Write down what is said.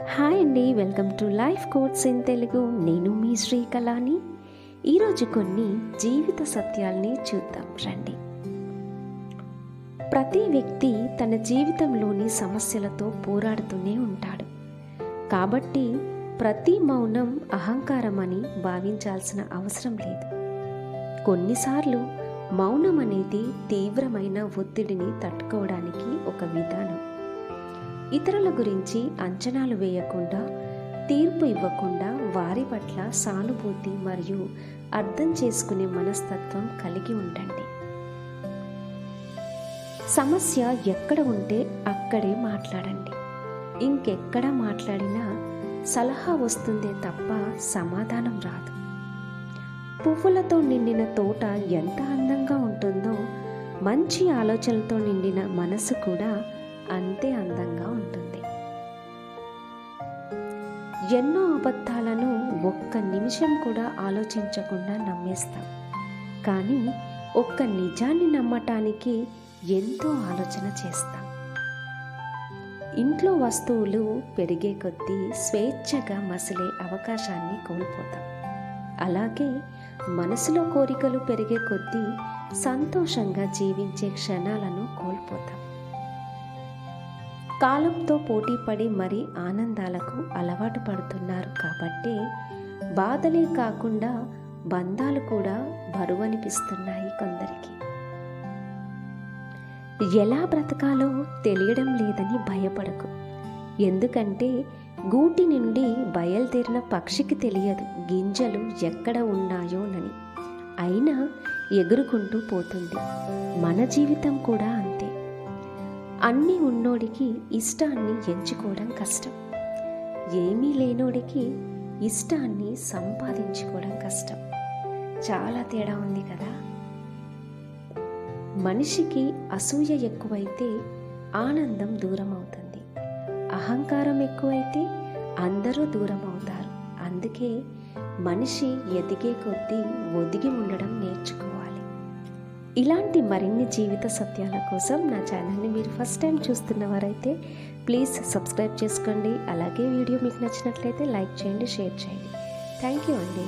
Hi అండి welcome to life quotes in Telugu. నేను మీ శ్రీకళాని. ఈరోజు కొన్ని జీవిత సత్యాల్ని చూద్దాం రండి. ప్రతి వ్యక్తి తన జీవితంలోని సమస్యలతో పోరాడుతూనే ఉంటాడు. కాబట్టి ప్రతి మౌనం అహంకారం అని భావించాల్సిన అవసరం లేదు. కొన్నిసార్లు మౌనం అనేది తీవ్రమైన ఒత్తిడిని తట్టుకోవడానికి ఒక విధానం. ఇతరుల గురించి అంచనాలు వేయకుండా తీర్పు ఇవ్వకుండా వారి పట్ల సానుభూతి మరియు అర్థం చేసుకునే మనస్తత్వం కలిగి ఉండండి. సమస్య ఎక్కడ ఉంటే అక్కడే మాట్లాడండి. ఇంకెక్కడ మాట్లాడినా సలహా వస్తుందే తప్ప సమాధానం రాదు. పువ్వులతో నిండిన తోట ఎంత అందంగా ఉంటుందో మంచి ఆలోచనలతో నిండిన మనసు కూడా అంతే అందంగా ఎన్నో అబద్ధాలను ఒక్క నిమిషం కూడా ఆలోచించకుండా నమ్మేస్తాం. కానీ ఒక్క నిజాన్ని నమ్మటానికి ఎంతో ఆలోచన చేస్తాం. ఇంట్లో వస్తువులు పెరిగే కొద్దీ స్వేచ్ఛగా మసిలే అవకాశాన్ని కోల్పోతాం. అలాగే మనసులో కోరికలు పెరిగే కొద్దీ సంతోషంగా జీవించే క్షణాలను కోల్పోతాం. కాలంతో పోటీపడి మరి ఆనందాలకు అలవాటు పడుతున్నారు కాబట్టి బాధలే కాకుండా బంధాలు కూడా బరువనిపిస్తున్నాయి కొందరికి. ఎలా బ్రతకాలో తెలియడం లేదని భయపడకు. ఎందుకంటే గూటి నుండి బయలుదేరిన పక్షికి తెలియదు గింజలు ఎక్కడ ఉన్నాయోనని. అయినా ఎగురుకుంటూ పోతుంది. మన జీవితం కూడా అన్నీ ఉన్నోడికి ఇష్టాన్ని ఎంచుకోవడం కష్టం. ఏమీ లేనోడికి ఇష్టాన్ని సంపాదించుకోవడం కష్టం. చాలా తేడా ఉంది కదా? మనిషికి అసూయ ఎక్కువైతే ఆనందం దూరం అవుతుంది. అహంకారం ఎక్కువైతే అందరూ దూరం అవుతారు. అందుకే మనిషి ఎదిగే కొద్దీ ఒదిగి ఇలాంటి మరిన్ని జీవిత సత్యాల కోసం నా ఛానల్ని మీరు ఫస్ట్ టైం చూస్తున్నవారైతే ప్లీజ్ సబ్స్క్రైబ్ చేసుకోండి. అలాగే వీడియో మీకు నచ్చినట్లయితే లైక్ చేయండి షేర్ చేయండి. థ్యాంక్ యూ అండి.